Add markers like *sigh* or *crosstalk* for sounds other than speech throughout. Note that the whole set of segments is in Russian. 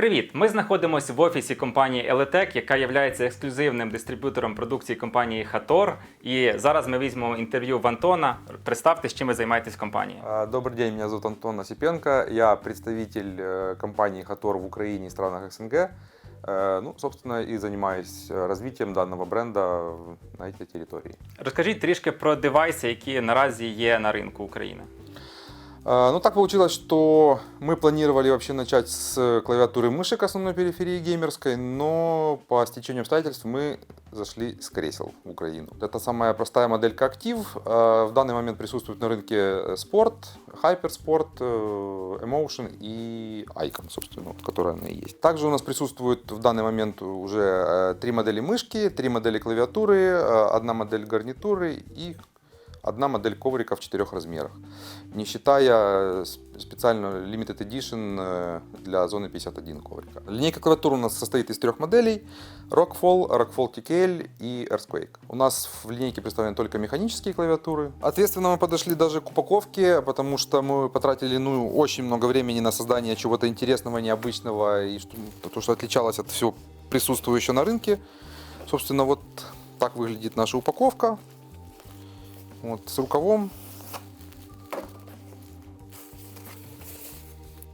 Привіт! Ми знаходимося в офісі компанії Elitec, яка є ексклюзивним дистриб'ютором продукції компанії Hator. І зараз ми візьмемо інтерв'ю в Антона. Представте, з чим ви займаєтесь в компанії. А, Добрый день, меня зовут Антон Осипенко. Я представитель э, компании Хатор в Украине и странах СНГ. Э, Ну, собственно, и занимаюсь э, развитием данного бренда на этой территории. Розкажіть трішки про девайси, які наразі є на ринку України. А, Ну, так получилось, что мы планировали вообще начать с клавиатуры мышек основной периферии геймерской, но по стечению обстоятельств мы зашли с кресел в Украину. Это самая простая моделька Active. А, В данный момент присутствует на рынке Sport, Hypersport, э, Emotion и Icon, собственно, вот, которая она и есть. Также у нас присутствует в данный момент уже э, три модели мышки, три модели клавиатуры, э, одна модель гарнитуры и одна модель коврика в четырех размерах, не считая э, специально limited edition э, для зоны 51 коврика. Линейка клавиатур у нас состоит из трех моделей Rockfall, Rockfall TKL и Earthquake. У нас в линейке представлены только механические клавиатуры. Ответственно мы подошли даже к упаковке, потому что мы потратили ну, очень много времени на создание чего-то интересного, необычного, и что, то, что отличалось от всего присутствующего на рынке. Собственно, вот так выглядит наша упаковка. Вот, с рукавом.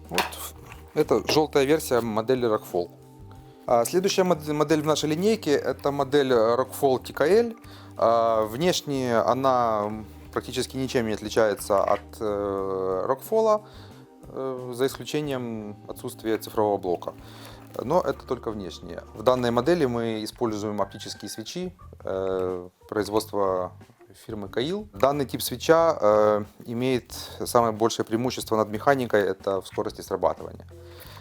Вот. Это желтая версия модели Rockfall. А следующая мод- модель в нашей линейке это модель Rockfall TKL. А, внешне она практически ничем не отличается от э, Rockfall, э, за исключением отсутствия цифрового блока. Но это только внешне. В данной модели мы используем оптические свечи э, производства фирмы Каил. Данный тип свеча э, имеет самое большее преимущество над механикой, это в скорости срабатывания.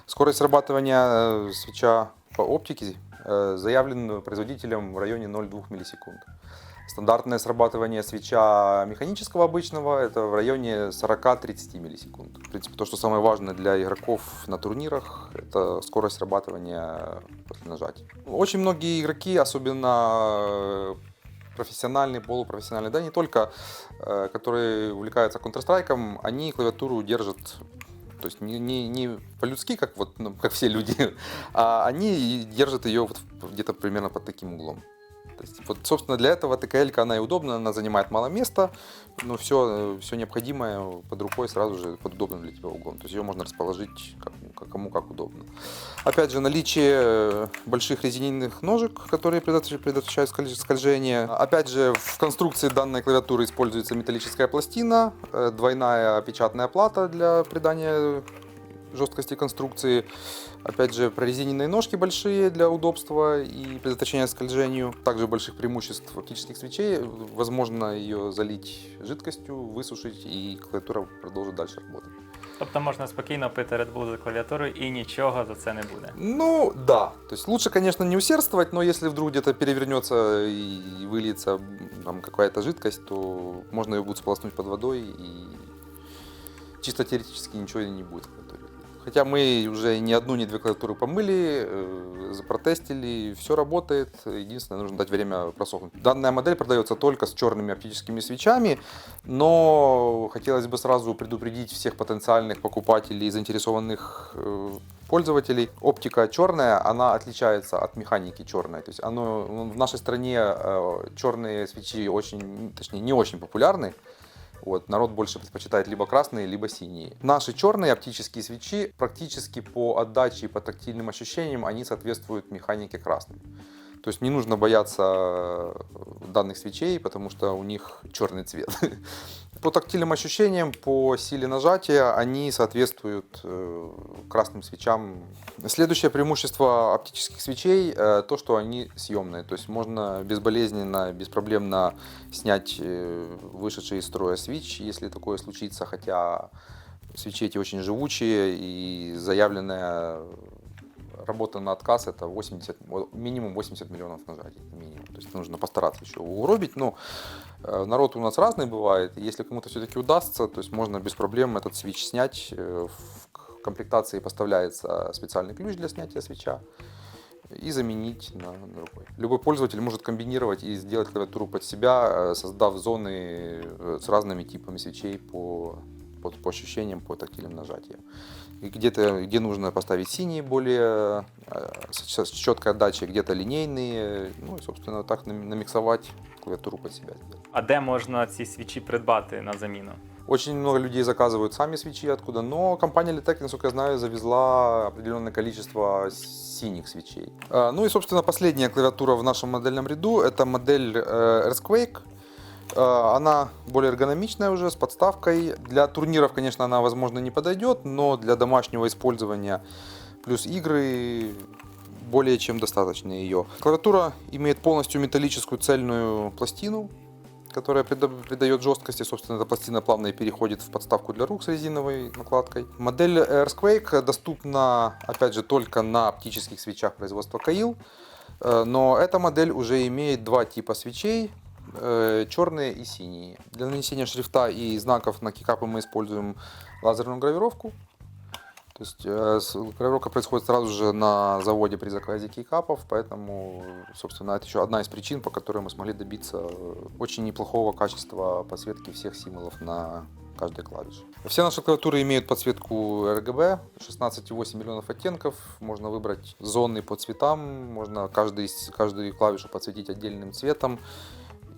Скорость срабатывания э, свеча по оптике э, заявлен производителем в районе 0,2 миллисекунд. Стандартное срабатывание свеча механического обычного это в районе 40-30 миллисекунд. В принципе, то, что самое важное для игроков на турнирах, это скорость срабатывания после нажатия. Очень многие игроки, особенно э, профессиональные, полупрофессиональные, да, не только, э, которые увлекаются Counter-Strike, они клавиатуру держат то есть не, не, не по-людски, как, вот, ну, как все люди, *laughs* а они держат ее вот где-то примерно под таким углом. То есть, вот, собственно, для этого ТКЛ она и удобна, она занимает мало места, но все, все необходимое под рукой сразу же под удобным для тебя углом. То есть ее можно расположить как, как- кому как удобно. Опять же, наличие э, больших резинейных ножек, которые предотвращ- предотвращают скольж- скольжение. Опять же, в конструкции данной клавиатуры используется металлическая пластина, э, двойная печатная плата для придания жесткости конструкции. Опять же, прорезиненные ножки большие для удобства и предотвращения скольжению. Также больших преимуществ оптических свечей. Возможно ее залить жидкостью, высушить, и клавиатура продолжит дальше работать. Тобто можна спокійно пити Red Bull за клавіатурою і нічого за це не буде. Ну, да. То есть лучше, конечно, не усердствовать, но если вдруг где-то перевернется и выльется м, там какая-то жидкость, то можно ее будет сполоснуть под водой и чисто теоретически ничего и не будет. Хотя мы уже ни одну, ни две клавиатуры помыли, э, протестили, все работает. Единственное, нужно дать время просохнуть. Данная модель продается только с черными оптическими свечами, но хотелось бы сразу предупредить всех потенциальных покупателей и заинтересованных э, пользователей. Оптика черная, она отличается от механики черной. То есть оно, в нашей стране э, черные свечи очень, точнее, не очень популярны. Вот, народ больше предпочитает либо красные, либо синие. Наши черные оптические свечи практически по отдаче и по тактильным ощущениям они соответствуют механике красным. То есть не нужно бояться данных свечей, потому что у них черный цвет. *laughs* По тактильным ощущениям, по силе нажатия они соответствуют э, красным свечам. Следующее преимущество оптических свечей э, то, что они съемные. То есть можно безболезненно, беспроблемно снять э, вышедший из строя свич, если такое случится, хотя свечи эти очень живучие и заявленная работа на отказ это 80, вот минимум 80 миллионов нажатий. Минимум. То есть нужно постараться еще угробить. Но э, народ у нас разный бывает. Если кому-то все-таки удастся, то есть можно без проблем этот свич снять. Э, В комплектации поставляется специальный ключ для снятия свеча и заменить на другой. Любой пользователь может комбинировать и сделать клавиатуру под себя, э, создав зоны с разными типами свечей по, по, по ощущениям, по тактильным нажатиям. И где-то, где нужно поставить синие более э, с, с четкой отдачей, где-то линейные. Ну и, собственно, так нам- намиксовать клавиатуру под себя. сделать. А де можна ці свічі придбати на заміну? Очень много людей заказывают сами свечи откуда, но компания Litec, насколько я знаю, завезла определенное количество синих свечей. А, Ну и, собственно, последняя клавиатура в нашем модельном ряду – это модель э, Earthquake. Э, Она более эргономичная уже, с подставкой. Для турниров, конечно, она, возможно, не подойдет, но для домашнего использования плюс игры более чем достаточно ее. Клавиатура имеет полностью металлическую цельную пластину, которая прида- придает жесткости. Собственно, эта пластина плавно переходит в подставку для рук с резиновой накладкой. Модель Earthquake доступна, опять же, только на оптических свечах производства Каил. Э, Но эта модель уже имеет два типа свечей, черные и синие. Для нанесения шрифта и знаков на кикапы мы используем лазерную гравировку. То есть э, гравировка происходит сразу же на заводе при заказе кейкапов, поэтому, собственно, это еще одна из причин, по которой мы смогли добиться э, очень неплохого качества подсветки всех символов на каждой клавише. Все наши клавиатуры имеют подсветку RGB, 16,8 миллионов оттенков, можно выбрать зоны по цветам, можно каждый, каждую клавишу подсветить отдельным цветом,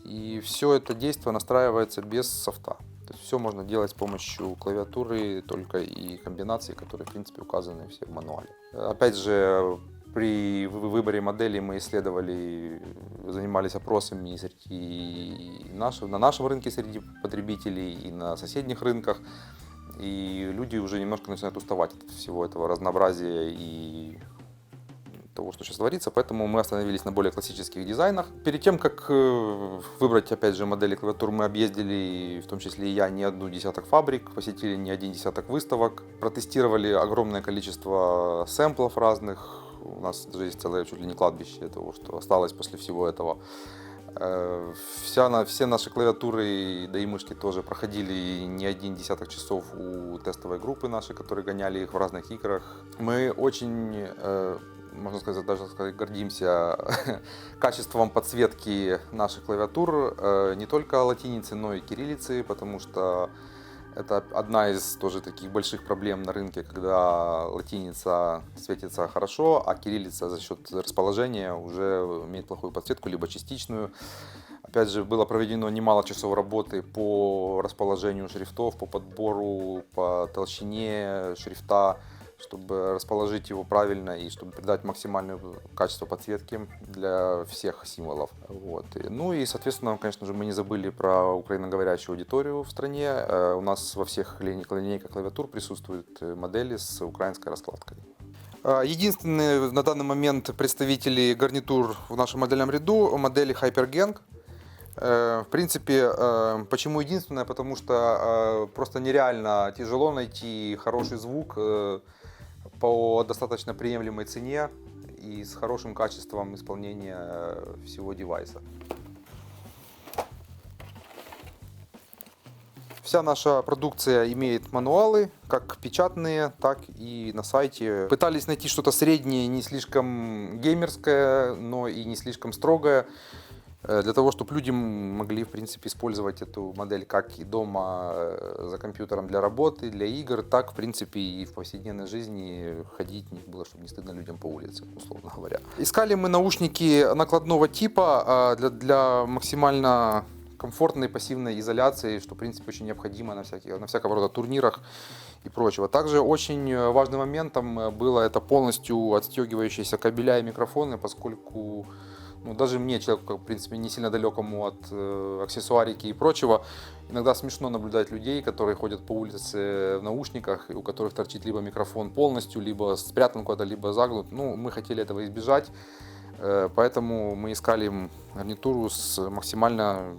и все это действие настраивается без софта. То есть все можно делать с помощью клавиатуры только и комбинаций, которые, в принципе, указаны все в мануале. Опять же, при вы- выборе модели мы исследовали, занимались опросами среди наших, на нашем рынке среди потребителей и на соседних рынках. И люди уже немножко начинают уставать от всего этого разнообразия и того, что сейчас творится, поэтому мы остановились на более классических дизайнах. Перед тем, как э, выбрать, опять же, модели клавиатур, мы объездили, в том числе и я, не одну десяток фабрик, посетили не один десяток выставок, протестировали огромное количество сэмплов разных. У нас даже есть целое чуть ли не кладбище того, что осталось после всего этого. Э, Вся, на- все наши клавиатуры, да и мышки тоже проходили не один десяток часов у тестовой группы нашей, которые гоняли их в разных играх. Мы очень, э, можно сказать, даже сказать, гордимся *laughs* качеством подсветки наших клавиатур, э, не только латиницы, но и кириллицы, потому что это одна из тоже таких больших проблем на рынке, когда латиница светится хорошо, а кириллица за счет расположения уже имеет плохую подсветку, либо частичную. Опять же, было проведено немало часов работы по расположению шрифтов, по подбору, по толщине шрифта, чтобы расположить его правильно и чтобы придать максимальное качество подсветки для всех символов. Вот. Ну и, соответственно, конечно же, мы не забыли про украиноговорящую аудиторию в стране. Э, У нас во всех линей- линейках клавиатур присутствуют э, модели с украинской раскладкой. А, Единственные на данный момент представители гарнитур в нашем модельном ряду модели Hypergang. Э, В принципе, э, почему единственное? Потому что э, просто нереально тяжело найти хороший звук э, по достаточно приемлемой цене и с хорошим качеством исполнения э, всего девайса. Вся наша продукция имеет мануалы, как печатные, так и на сайте. Пытались найти что-то среднее, не слишком геймерское, но и не слишком строгое, для того, чтобы люди могли, в принципе, использовать эту модель как и дома э, за компьютером для работы, для игр, так, в принципе, и в повседневной жизни ходить не было, чтобы не стыдно людям по улице, условно говоря. Искали мы наушники накладного типа а, для, для максимально комфортной пассивной изоляции, что, в принципе, очень необходимо на, всяких, на всякого рода турнирах и прочего. Также очень э, важным моментом э, было это полностью отстегивающиеся кабеля и микрофоны, поскольку ну, даже мне, человеку, в принципе, не сильно далекому от э, аксессуарики и прочего, иногда смешно наблюдать людей, которые ходят по улице в наушниках, у которых торчит либо микрофон полностью, либо спрятан куда-то, либо загнут. Ну, мы хотели этого избежать, э, поэтому мы искали гарнитуру с максимально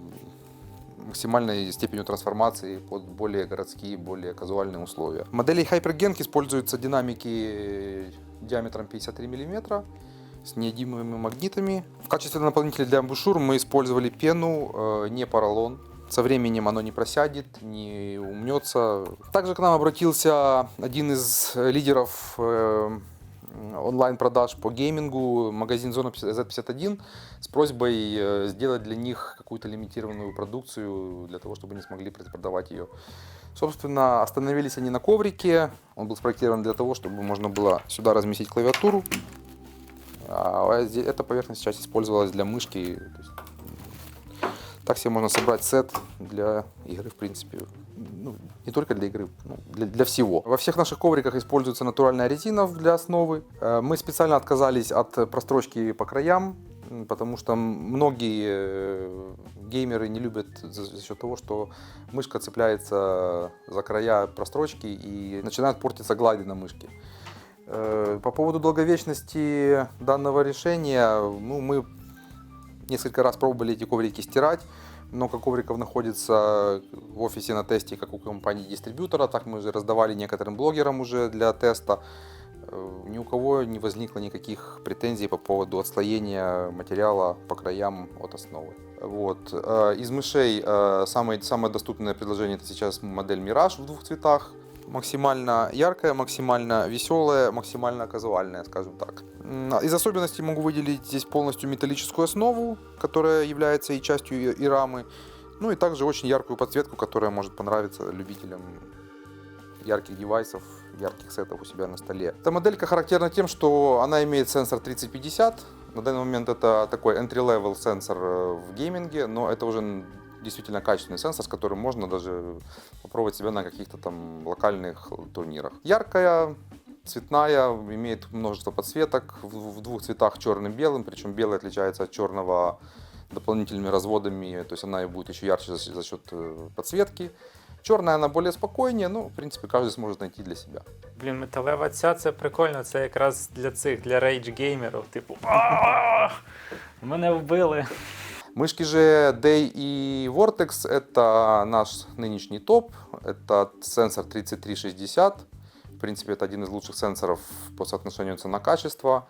максимальной степенью трансформации под более городские, более казуальные условия. В модели Hypergang используются динамики диаметром 53 мм с неодимыми магнитами. В качестве наполнителя для амбушюр мы использовали пену, э, не поролон. Со временем оно не просядет, не умнется. Также к нам обратился один из лидеров э, онлайн-продаж по геймингу магазин Зона Z51 с просьбой э, сделать для них какую-то лимитированную продукцию для того, чтобы они смогли продавать ее. Собственно, остановились они на коврике. Он был спроектирован для того, чтобы можно было сюда разместить клавиатуру. А зе- эта поверхность сейчас использовалась для мышки. Так себе можно собрать сет для игры, в принципе. Ну, не только для игры, ну, для, для всего. Во всех наших ковриках используется натуральная резина для основы. Э, Мы специально отказались от прострочки по краям, потому что многие э, геймеры не любят за за счет того, что мышка цепляется за края прострочки и начинает портиться глади на мышке. Э, По поводу долговечности данного решения, ну, мы несколько раз пробовали эти коврики стирать. Много ковриков находится в офисе на тесте, как у компании-дистрибьютора, так мы же раздавали некоторым блогерам уже для теста. Э, Ни у кого не возникло никаких претензий по поводу отслоения материала по краям от основы. Вот. Э, Из мышей самое, самое доступное предложение это сейчас модель Мираж в двух цветах. Максимально яркая, максимально веселая, максимально казуальная, скажем так. Из особенностей могу выделить здесь полностью металлическую основу, которая является и частью и- рамы. Ну и также очень яркую подсветку, которая может понравиться любителям ярких девайсов, ярких сетов у себя на столе. Эта моделька характерна тем, что она имеет сенсор 3050. На данный момент это такой entry-level сенсор э, в гейминге, но это уже действительно качественный сенсор, с которым можно даже попробовать себя на каких-то там локальных турнирах. Яркая, цветная, имеет множество подсветок в, в двух цветах черным и белым, причем белый отличается от черного дополнительными разводами, то есть она и будет еще ярче за, счет- за счет э, подсветки. Черная она более спокойнее, ну, в принципе, каждый сможет найти для себя. Блін, металева ця це прикольно, це якраз для цих, для рейдж-геймерів. Типу, *laughs* «А, мене вбили. Мышки же Day и Vortex это наш нынешний топ. Это сенсор 3360. В принципе, это один из лучших сенсоров по соотношению цена-качество.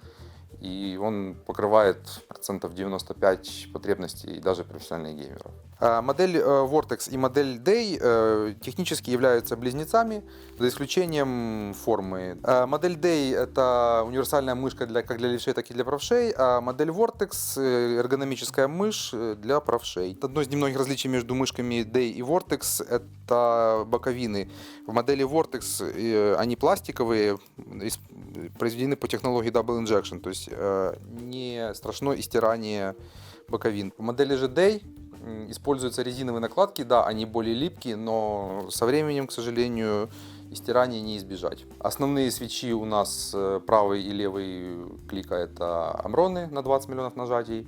И он покрывает процентов 95 потребностей даже профессиональных геймеров. А, Модель э, Vortex и модель Day э, технически являются близнецами, за исключением формы. А, Модель Day — это универсальная мышка для, как для левшей, так и для правшей, а модель Vortex э, — эргономическая мышь для правшей. Одно из немногих различий между мышками Day и Vortex — это боковины. В модели Vortex они пластиковые, произведены по технологии Double Injection, то есть э, не страшно истирание боковин. В модели же Day м, используются резиновые накладки, да, они более липкие, но со временем, к сожалению, истирания не избежать. Основные свечи у нас э, правый и левый клика это амроны на 20 миллионов нажатий.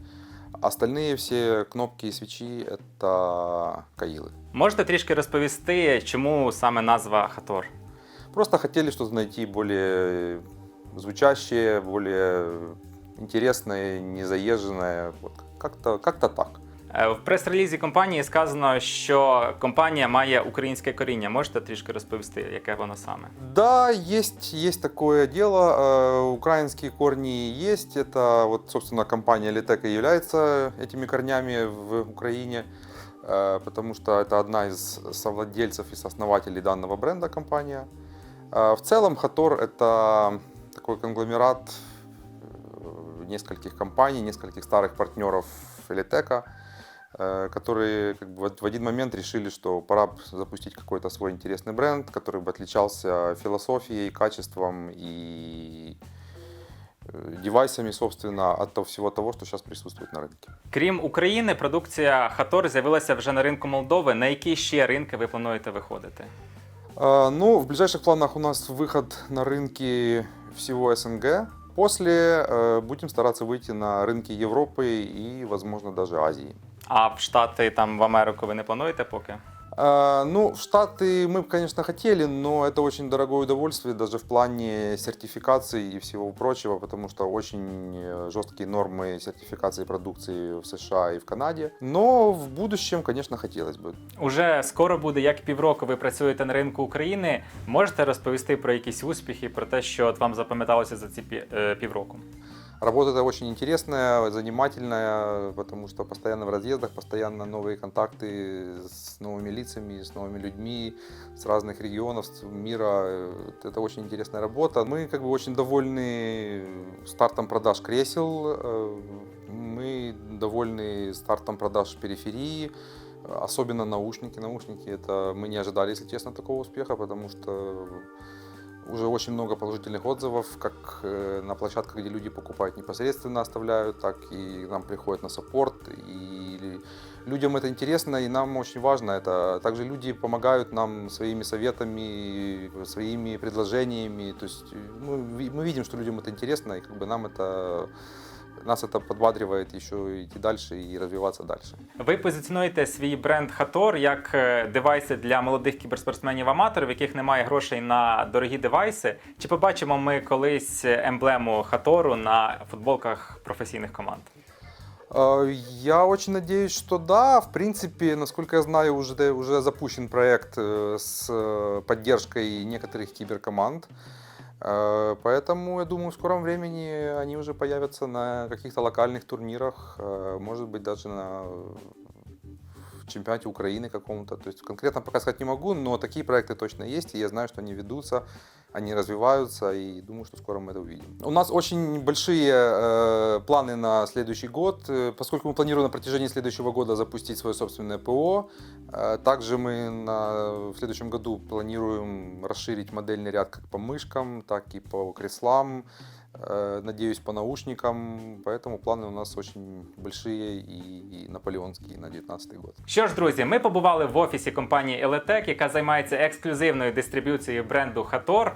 Остальные все кнопки и свечи это каилы. Можете трішки розповісти, чому саме назва Хатор? Просто хотели что-то найти более звучащее, более интересное, незаезженное. Вот как-то как так. Е, В прес-релізі компанії сказано, що компанія має українське коріння. Можете трішки розповісти, яке воно саме? Да, есть, есть такое дело. Э, Украинские корни есть. Это вот, собственно, компания Литек и является этими корнями в Украине, э, потому что это одна из совладельцев и сооснователей данного бренда компания. Э, В целом Хатор это такой конгломерат э, нескольких компаний, нескольких старых партнеров Литека, э, которые как бы, вот в один момент решили, что пора б запустить какой-то свой интересный бренд, который бы отличался философией, качеством и э, девайсами, собственно, от того, всего того, что сейчас присутствует на рынке. Крім України, продукція Хатор з'явилася вже на ринку Молдови. На які ще ринки ви плануєте виходити? А, Ну, в ближайших планах у нас выход на рынки всего СНГ. После э, будем стараться выйти на рынки Европы и, возможно, даже Азии. А в Штати, там в Америку ви не плануєте поки? А, Ну, в Штаты мы, бы, конечно, хотели, но это очень дорогое удовольствие даже в плане сертификации и всего прочего, потому что очень э, жесткие нормы сертификации продукции в США и в Канаде. Но в будущем, конечно, хотелось бы. Уже скоро буде як півроку ви працюєте на ринку України. Можете розповісти про якісь успіхи, про те, що от вам запам'яталося за ці пі- е, півроку? Работа эта очень интересная, занимательная, потому что постоянно в разъездах, постоянно новые контакты с новыми лицами, с новыми людьми, с разных регионов мира. Это очень интересная работа. Мы как бы очень довольны стартом продаж кресел, мы довольны стартом продаж периферии, особенно наушники. Наушники это мы не ожидали, если честно, такого успеха, потому что уже очень много положительных отзывов, как э, на площадках, где люди покупают непосредственно оставляют, так и нам приходят на саппорт. И людям это интересно, и нам очень важно это. Также люди помогают нам своими советами, своими предложениями. То есть э, мы, мы видим, что людям это интересно, и как бы нам это нас это подбадривает еще идти дальше и развиваться дальше. Ви позиціонуєте свій бренд Hator як е, девайси для молодих кіберспортсменів-аматорів, в яких немає грошей на дорогі девайси. Чи побачимо ми колись емблему Хатору на футболках професійних команд? Э, Я очень надеюсь, что да. В принципе, насколько я знаю, уже, уже запущен проект э, с э, поддержкой некоторых киберкоманд. Э, Поэтому, я думаю, в скором времени они уже появятся на каких-то локальных турнирах, э, может быть, даже на чемпионате Украины каком-то. То есть конкретно пока сказать не могу, но такие проекты точно есть, и я знаю, что они ведутся, они развиваются, и думаю, что скоро мы это увидим. У нас очень большие э, планы на следующий год, э, поскольку мы планируем на протяжении следующего года запустить свое собственное ПО. Э, также мы на, в следующем году планируем расширить модельный ряд как по мышкам, так и по креслам. э, Надеюсь, по наушникам, поэтому планы у нас очень большие и, и наполеонские на 2019 год. Що ж, друзі, ми побували в офісі компанії Eletec, яка займається ексклюзивною дистриб'юцією бренду Hator.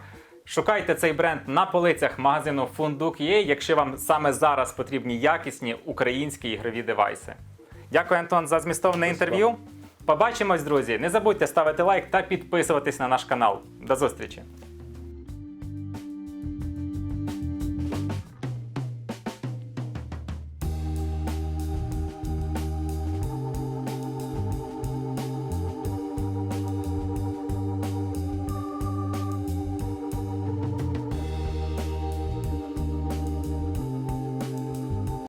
Шукайте цей бренд на полицях магазину Funduk.ua, якщо вам саме зараз потрібні якісні українські ігрові девайси. Дякую, Антон, за змістовне інтерв'ю. Побачимось, друзі. Не забудьте ставити лайк та підписуватись на наш канал. До зустрічі!